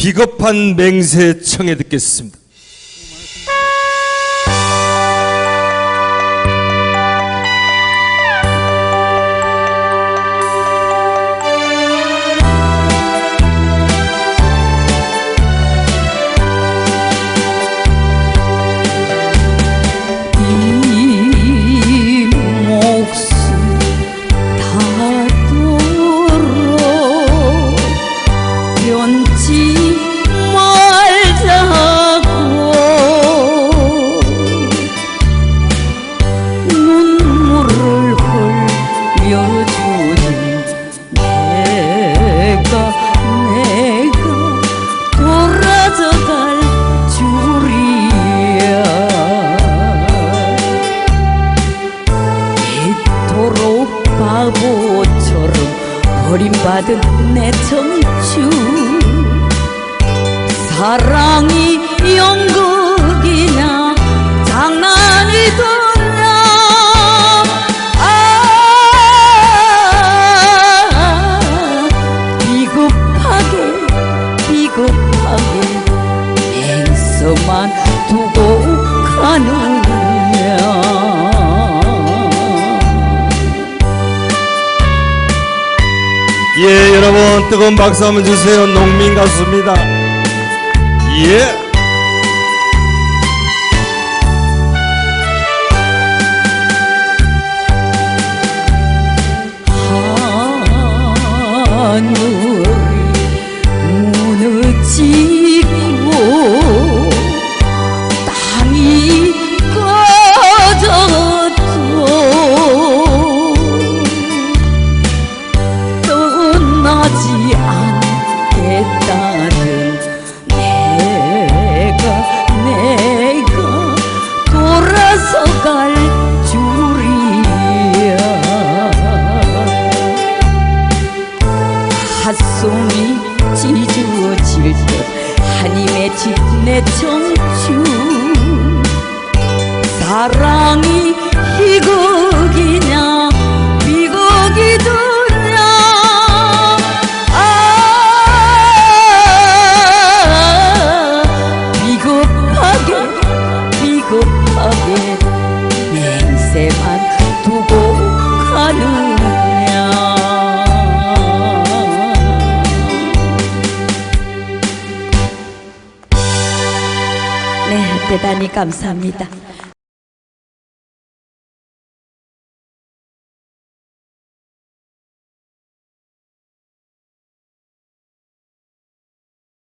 비겁한 맹세 청해 듣겠습니다. 버림받은 내 청춘 사랑이 연극이냐 장난이더냐? 아 비겁하게 비겁하게 맹서만 예, 여러분 뜨거운 박수 한번 주세요. 농민 가수입니다. 예. 하늘 한이 맺힌 내 청춘. 사랑이 대단히 감사합니다.